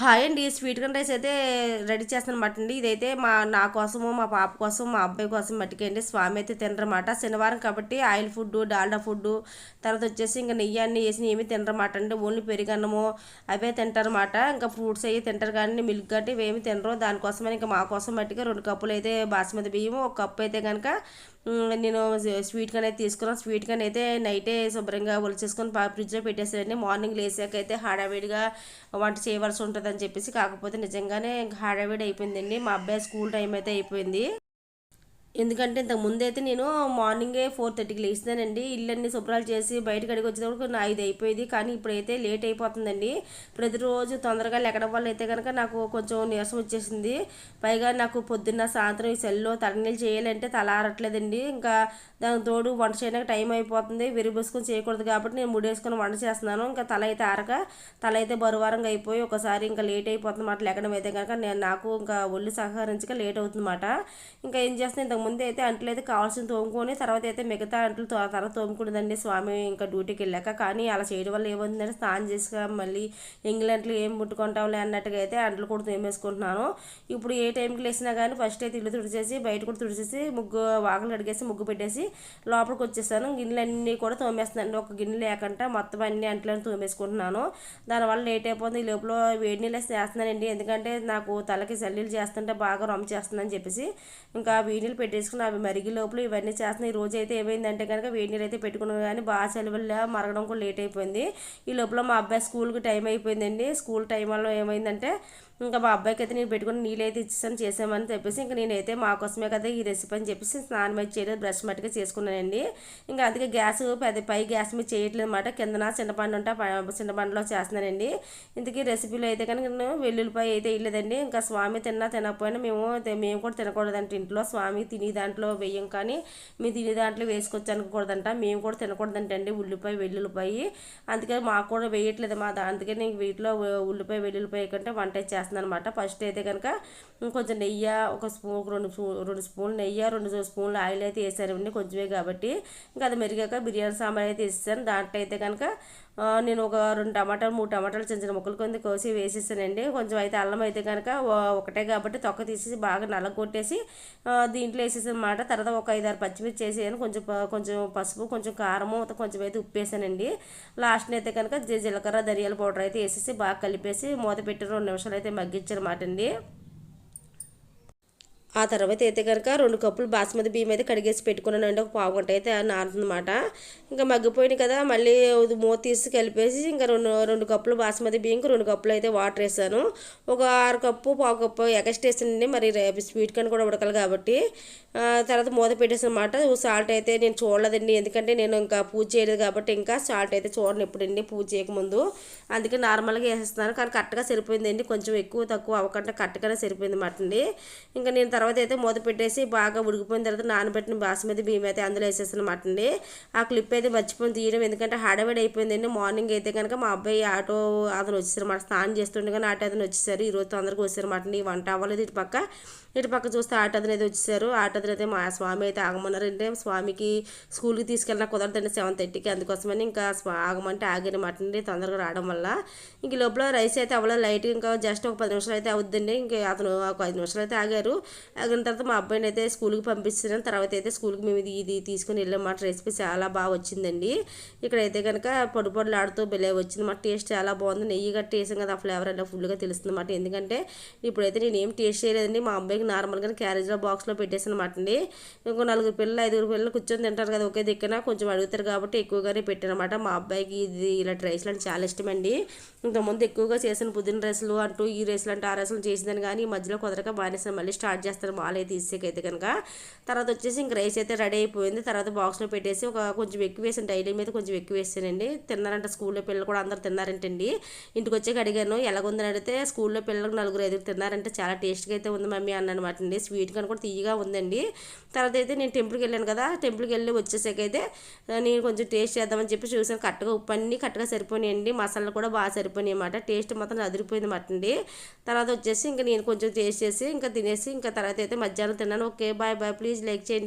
Hi అండి sweet corn rice అయితే ready చేస్తానమాట అండి. ఇదైతే మా నా కోసము మా పాప కోసం మా అబ్బాయి కోసం మట్టికండి స్వామి అయితే తినరమాట శనివారం కాబట్టి ఆయిల్ ఫుడ్ డాల్డా ఫుడ్ తర్వాత వచ్చేసి ఇంకా నెయ్యి అన్ని వేసి ఏమి తినరమాట అండి. ఓన్లీ పెరిగన్నము అవే తింటారన్నమాట. ఇంకా ఫ్రూట్స్ అవి తింటారు కానీ మిల్క్ గట్టి ఇవేమి తినరు. దానికోసమని ఇంకా మా కోసం మట్టిగా రెండు కప్పులు అయితే బాస్మతి బియ్యం ఒక కప్పు అయితే కనుక నేను స్వీట్ కానీ అయితే తీసుకున్నాను. స్వీట్ కానీ అయితే నైటే శుభ్రంగా ఒలిచేసుకొని ఫ్రిడ్జ్లో పెట్టేసానండి మార్నింగ్ లేసాక అయితే హడావిడిగా వంట చేయవలసి ఉంటుంది. అని చెప్పేసి కాకపోతే నిజంగానే హడావిడి అయిపోయిందండి. మా అబ్బాయి స్కూల్ టైం అయితే అయిపోయింది. ఎందుకంటే ఇంతకు ముందు అయితే నేను మార్నింగే ఫోర్ థర్టీకి లేచినానండి. ఇల్లన్నీ శుభ్రాలు చేసి బయటకు అడిగి వచ్చేటప్పుడు ఐదు అయిపోయింది. కానీ ఇప్పుడైతే లేట్ అయిపోతుందండి. ప్రతిరోజు తొందరగా లెక్కడం వల్ల అయితే కనుక నాకు కొంచెం నీరసం వచ్చేసింది. పైగా నాకు పొద్దున్న సాయంత్రం ఈ సెల్లో తలనీళ్ళు చేయాలంటే తల ఆరట్లేదండి. ఇంకా దానికి తోడు వంట చేయడానికి టైం అయిపోతుంది. విరిబుసుకొని చేయకూడదు కాబట్టి నేను ముడేసుకొని వంట చేస్తున్నాను. ఇంకా తల అయితే ఆరక తల అయితే బరువారంగా అయిపోయి ఒకసారి ఇంకా లేట్ అయిపోతుంది మాట లెక్కడం అయితే కనుక నేను నాకు ఇంకా ఒళ్ళు సహకరించక లేట్ అవుతుందన్నమాట. ఇంకా ఏం చేస్తాను ముందు అయితే అంట్లు అయితే కావాల్సిన తోముకొని తర్వాత అయితే మిగతా అంట్లు తర్వాత తోముకునేదండి స్వామి ఇంకా డ్యూటీకి వెళ్ళాక. కానీ అలా చేయడం వల్ల ఏమవుతుందంటే స్నానం చేసి మళ్ళీ ఎంగిలంట్లు ఏం ముట్టుకుంటాంలే అన్నట్టుగా అయితే అంట్లు కూడా తోమేసుకుంటున్నాను. ఇప్పుడు ఏ టైంకి లేచినా కానీ ఫస్ట్ అయితే ఇల్లు తుడిచేసి బయట కూడా తుడిచేసి ముగ్గు వాకలు అడిగేసి ముగ్గు పెట్టేసి లోపలికి వచ్చేసాను గిన్నెలన్నీ కూడా తోమేస్తున్నాను. ఒక గిన్నె లేకుండా మొత్తం అన్ని అంట్లను తోమేసుకుంటున్నాను. దానివల్ల లేట్ అయిపోతుంది. ఈ లోపల వేడి నీళ్ళు చేస్తున్నానండి ఎందుకంటే నాకు తలకి చల్లీలు చేస్తుంటే బాగా రొమ్మ చేస్తుందని చెప్పేసి ఇంకా వేడి నీళ్ళు పెట్టేసుకుని అవి మరిగి లోపల ఇవన్నీ చేస్తున్నాయి. ఈ రోజు అయితే ఏమైందంటే కనుక వేడి నీళ్ళు అయితే పెట్టుకున్నాను కానీ బాగా సెలవులు మరగడం కూడా లేట్ అయిపోయింది. ఈ లోపల మా అబ్బాయి స్కూల్కి టైం అయిపోయిందండి. స్కూల్ టైం వల్ల ఏమైందంటే ఇంకా మా అబ్బాయికి అయితే నేను పెట్టుకుని నీళ్ళు అయితే ఇచ్చేసాను చేసామని చెప్పేసి ఇంకా నేనైతే మా కోసమే కదా ఈ రెసిపీ అని చెప్పేసి స్నానం అయితే చేయలేదు బ్రష్ మట్టుగా చేసుకున్నానండి. ఇంకా అందుకే గ్యాస్ పెద్ద పై గ్యాస్ మీద చేయట్లేదు అనమాట కిందన చిన్నపండు ఉంటే చిన్నపండులో చేస్తున్నానండి. ఇంతకీ రెసిపీలో అయితే కనుక నేను వెల్లుల్లిపాయ అయితే వేయలేదండి. ఇంకా స్వామి తిన్నా తినకపోయినా మేము మేము కూడా తినకూడదంట. ఇంట్లో స్వామి తిని దాంట్లో వెయ్యం కానీ మేము తిని దాంట్లో వేసుకొచ్చి అనుకోకూడదంట. మేము కూడా తినకూడదంటండి ఉల్లిపాయ వెల్లుల్లిపాయ. అందుకని మాకు కూడా వేయట్లేదు మా అందుకే నేను వీటిలో ఉల్లిపాయ వెల్లుల్లిపాయ కంటే వంట చేస్తాను చేస్తుంది అనమాట ఫస్ట్ అయితే కనుక కొంచెం నెయ్యి ఒక స్పూన్ రెండు రెండు స్పూన్లు నెయ్యి రెండు స్పూన్లు ఆయిల్ అయితే వేసారండి కొంచెమే కాబట్టి. ఇంకా అది మెరిగాక బిర్యానీ సాంబార్ అయితే వేసేసాను దాంట్లో అయితే కనుక నేను ఒక రెండు టమాటాలు మూడు టమాటాలు చిన్న చిన్న ముక్కలు కొంత కోసి వేసేసానండి. కొంచెం అయితే అల్లం అయితే కనుక ఒకటే కాబట్టి తొక్క తీసేసి బాగా నల్ల కొట్టేసి దీంట్లో వేసేసానమాట తర్వాత ఒక ఐదారు పచ్చిమిర్చి వేసేయాను. కొంచెం కొంచెం పసుపు కొంచెం కారము కొంచెం అయితే ఉప్పు వేసానండి లాస్ట్ని అయితే కనుక జీలకర్ర ధనియాల పౌడర్ అయితే వేసేసి బాగా కలిపేసి మూత పెట్టి రెండు నిమిషాలు అయితే మగ్గించారన్నమాట అండి ఆ తర్వాత అయితే కనుక రెండు కప్పులు బాస్మతి బియ్యం అయితే కడిగేసి పెట్టుకున్నానండి. ఒక పావు గంట అయితే నారుతుందన్నమాట. ఇంకా మగ్గిపోయినాయి కదా మళ్ళీ మూత తీసి కలిపేసి ఇంకా రెండు రెండు కప్పులు బాస్మతి బియ్యం రెండు కప్పులు అయితే వాటర్ వేసాను. ఒక ఆరు కప్పు పావు కప్పు ఎగస్ట్ వేసానండి. మరి రేపు స్వీట్ కన్ కూడా ఉడకాలి కాబట్టి. తర్వాత మూత పెట్టేసానమాట సాల్ట్ అయితే నేను చూడలేదండి. ఎందుకంటే నేను ఇంకా పూజ చేయలేదు కాబట్టి ఇంకా సాల్ట్ అయితే చూడండి ఎప్పుడండి పూజ చేయకముందు. అందుకే నార్మల్గా వేసేస్తున్నాను. కానీ కరెక్ట్గా సరిపోయిందండి. కొంచెం ఎక్కువ తక్కువ అవ్వకుండా కరెక్ట్గానే సరిపోయింది మాట అండి ఇంకా నేను తర్వాత అయితే మూత పెట్టేసి బాగా ఉడికిపోయిన తర్వాత నానబెట్టిన బాస్మతి బియ్యం అయితే అందులో వేసేసానమాట అండి. ఆ క్లిప్ అయితే మర్చిపోయి తీయడం ఎందుకంటే హడావిడి అయిపోయిందండి. మార్నింగ్ అయితే కనుక మా అబ్బాయి ఆటో అతను వచ్చేసారు మాట స్నానం చేస్తుండే కానీ ఆటో అతను వచ్చేసారు. ఈరోజు తొందరగా వచ్చారన్నమాట అండి. వంట అవ్వలేదు ఇటు పక్క. ఇటు పక్క చూస్తే ఆటో అతను అయితే వచ్చేసారు. ఆటో అతను అయితే మా స్వామి అయితే ఆగమన్నారు అంటే స్వామికి స్కూల్కి తీసుకెళ్ళిన కుదరదండి సెవెన్ థర్టీకి. అందుకోసమని ఇంకా ఆగమంటే ఆగినమాట అండి తొందరగా రావడం వల్ల. ఇంక లోపల రైస్ అయితే అవ్వలేదు. లైట్ ఇంకా జస్ట్ ఒక పది నిమిషాలు అయితే అవుద్దండి. ఇంకా అతను ఒక ఐదు నిమిషాలు అయితే ఆగారు. ఆగిన తర్వాత మా అబ్బాయిని అయితే స్కూల్కి పంపించిన తర్వాత అయితే స్కూల్కి మేము ఇది ఇది తీసుకుని వెళ్ళామాట రెసిపీ చాలా బాగా వచ్చిందండి. ఇక్కడైతే కనుక పొడి పొడులు ఆడుతూ బెలే వచ్చింది. మా టేస్ట్ చాలా బాగుంది. నెయ్యి గట్టి వేసాం కదా ఆ ఫ్లేవర్ అలా ఫుల్గా తెలుస్తుంది అన్నమాట ఎందుకంటే ఇప్పుడైతే నేను ఏం టేస్ట్ చేయలేదండి. మా అబ్బాయికి నార్మల్గా క్యారేజ్లో బాక్స్లో పెట్టేసాను అనమాట అండి. ఇంకో నలుగురు పిల్లలు ఐదుగురు పిల్లలు కూర్చొని తింటారు కదా ఒకే దిక్కున కొంచెం అడుగుతారు కాబట్టి ఎక్కువగానే పెట్టానమాట మా అబ్బాయికి ఇది ఇలా రైస్లు అంటే చాలా ఇష్టమండి. ఇంతకుముందు ఎక్కువగా చేసిన పుదీన రైస్లు అంటూ ఈ రైస్లు అంటే ఆ రైస్లు చేసిందని కానీ ఈ మధ్యలో కుదరక బాగా మళ్ళీ స్టార్ట్ చేస్తాను. చేస్తారు మాలే తీసేకైతే కనుక. తర్వాత వచ్చేసి ఇంక రైస్ అయితే రెడీ అయిపోయింది. తర్వాత బాక్స్లో పెట్టేసి ఒక కొంచెం ఎక్కువ వేసాను. డైలీ మీద కొంచెం ఎక్కువ వేసానండి తిన్నారంట స్కూల్లో పిల్లలు కూడా అందరు తిన్నారంటండి. ఇంటికి వచ్చాక అడిగాను ఎలాగుందని అడిగితే స్కూల్లో పిల్లలకు నలుగురు ఐదుగురు తిన్నారంటే చాలా టేస్ట్గా అయితే ఉంది మమ్మీ అన్నమాట అండి. స్వీట్ కానీ కూడా తీయగా ఉందండి. తర్వాత అయితే నేను టెంపుల్కి వెళ్ళాను కదా టెంపుల్కి వెళ్ళి వచ్చేసాకైతే నేను కొంచెం టేస్ట్ చేద్దామని చెప్పి చూసాను కరెక్ట్గా ఉప్పు అన్ని కరెక్ట్గా సరిపోయినాయండి. మసాలా కూడా బాగా సరిపోయినాయి అన్నమాట. టేస్ట్ మాత్రం అదిరిపోయింది అన్నమాట అండి. తర్వాత వచ్చేసి ఇంకా నేను కొంచెం టేస్ట్ చేసి ఇంకా తినేసి ఇంకా తర్వాత అయితే మధ్యాహ్నం తిన్నాను okay bye bye please like చేయండి